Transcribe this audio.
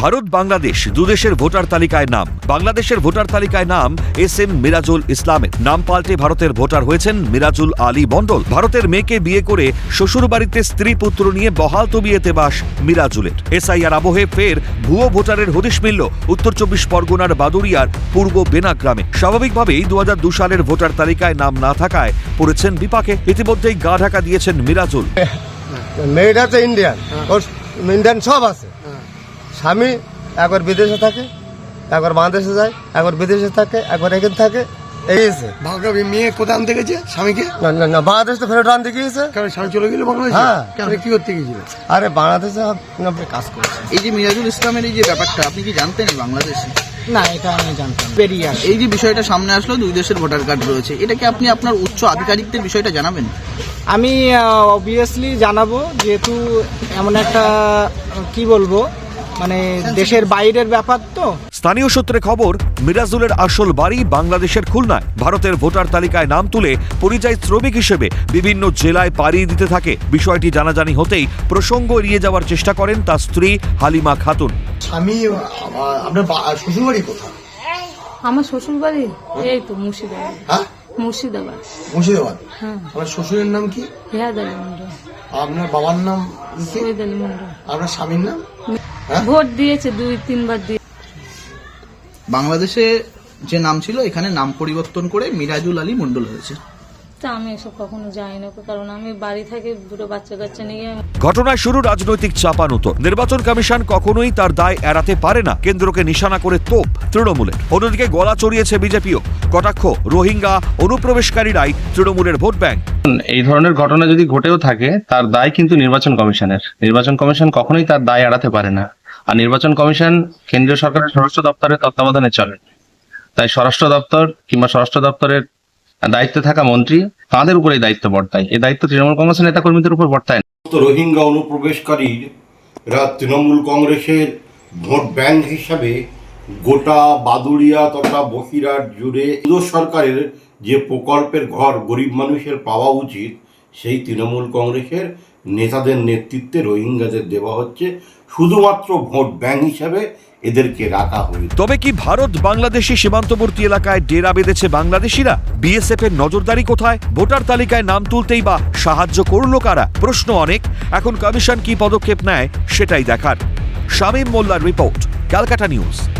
ভারত, বাংলাদেশ দুদেশের ভোটার তালিকায় নাম। বাংলাদেশের ভোটার তালিকায় নাম এস এম মিরাজুল ইসলামের নাম পাল্টে ভারতের ভোটার হয়েছেন মিরাজুল আলী মণ্ডল। ভারতের মেয়েকে বিয়ে করে শ্বশুরবাড়িতে স্ত্রী পুত্র নিয়ে বহাল তবিয়েতে বাস মিরাজুলের। এসআইআর আবহে ফের ভুয়ো ভোটারের হদিশ মিলল উত্তর চব্বিশ পরগনার বাদুরিয়ার পূর্ব বেনা গ্রামে। স্বাভাবিকভাবেই দু সালের ভোটার তালিকায় নাম না থাকায় পড়েছেন বিপাকে। ইতিমধ্যেই গা ঢাকা দিয়েছেন মিরাজুল। মেয়েটা তো ইন্ডিয়ান ইন্ডিয়ান সব আছে। স্বামী একবার বিদেশে থাকে একবার বাংলাদেশে যায় একবার বিদেশে থাকে একবার এখানে থাকে এই আছে ভাগ্যবী মেয়ে কোথায় আনতে গেছে? স্বামীকে? না না না বাংলাদেশ তো ফেরত আনতে গিয়েছে। কারণ স্বামী চলে গেল বাংলাদেশে? হ্যাঁ। কেন কি করতে গেছিল? আরে বাংলাদেশে আপনি কাজ করছে এই যে মিরাজুল ইসলামের এই যে ব্যাপারটা আপনি কি জানতেন বাংলাদেশে? না এটা আমি জানতাম। বেরিয়ে আসে। এই যে বিষয়টা সামনে আসলো দুই দেশের ভোটার কার্ড রয়েছে এটা কি আপনি আপনার উচ্চ আধিকারিকদের বিষয়টা জানাবেন? আমি অবভিয়াসলি জানাব যেহেতু এমন একটা কি বলব মানে দেশের বাইরের ব্যাপার তো। স্থানীয় সূত্রে খবর মিরাজুলের আসল বাড়ি বাংলাদেশের খুলনায়। ভারতের ভোটার তালিকায় নাম তুলে পরিযায়ী শ্রমিক হিসেবে বিভিন্ন জেলায় পাড়ি দিতে থাকে। বিষয়টি জানাজানি হতেই প্রসঙ্গ এড়িয়ে যাওয়ার চেষ্টা করেন তার স্ত্রী হালিমা খাতুন। স্বামী আ- আপনার শ্বশুর কোথায়? আমার শ্বশুর বাড়ি এই তো মুর্শিদাবাদ। হ্যাঁ? মুর্শিদাবাদ। মুর্শিদাবাদ? হ্যাঁ। আপনার শ্বশুরের নাম কি? রেহাদ আলী মন্ডল আপনার বাবার নাম সৈয়দ আলী মন্ডল আপনার স্বামীর নাম? হ্যাঁ? ভোট দিয়েছে দুই তিনবার দিয়ে। বাংলাদেশে যে নাম ছিল এখানে নাম পরিবর্তন করে মিরাজুল আলী মন্ডল হয়েছে তা আমি এসব কখনো যাই না কারণ আমি বাড়ি থেকে দুটো বাচ্চা কাচ্চা নিয়ে ঘটনায় শুরু রাজনৈতিক চাপানুতো। নির্বাচন কমিশন কখনোই তার দায় এড়াতে পারে না। কেন্দ্রকে নিশানা করে তোপ তৃণমূলের। অন্যদিকে গলা চড়িয়েছে বিজেপিও। কটাক্ষ রোহিঙ্গা অনুপ্রবেশকারীরাই তৃণমূলের ভোট ব্যাংক। এই ধরনের ঘটনা যদি ঘটেও থাকে তার দায় কিন্তু নির্বাচন কমিশনের। নির্বাচন কমিশন কখনোই তার দায় এড়াতে পারে না। আর নির্বাচন কমিশন কেন্দ্রীয় সরকারের স্বরাষ্ট্র দপ্তরের তত্ত্বাবধানে চলে। তাই স্বরাষ্ট্র দপ্তর কিংবা স্বরাষ্ট্র দপ্তরের দায়িত্বে থাকা মন্ত্রী তাদের উপরে দায়িত্ব বর্তায়। এই দায়িত্ব তৃণমূল কংগ্রেসের নেতা কর্মীদের উপর বর্তায় রোহিঙ্গা অনুপ্রবেশকারীরা তৃণমূল কংগ্রেসের ভোট ব্যাংক হিসাবে গোটা বাদুড়িয়া তথা বহিরাট জুড়ে কেন্দ্র সরকারের যে প্রকল্পের ঘর গরিব মানুষের পাওয়া উচিত, সেই তৃণমূল কংগ্রেসের নেতাদের নেতৃত্বে রোহিঙ্গাদের দেওয়া হচ্ছে শুধুমাত্র ভোট ব্যাংক হিসাবে এদেরকে রাখা হয়েছে। তবে কি ভারত বাংলাদেশি সীমান্তবর্তী এলাকায় ডেরা বেঁধেছে বাংলাদেশিরা? বিএসএফ এর নজরদারি কোথায়? ভোটার তালিকায় নাম তুলতেই বা সাহায্য করল কারা? প্রশ্ন অনেক। এখন কমিশন কি পদক্ষেপ নেয় সেটাই দেখার। শামীম মোল্লার রিপোর্ট, ক্যালকাটা নিউজ।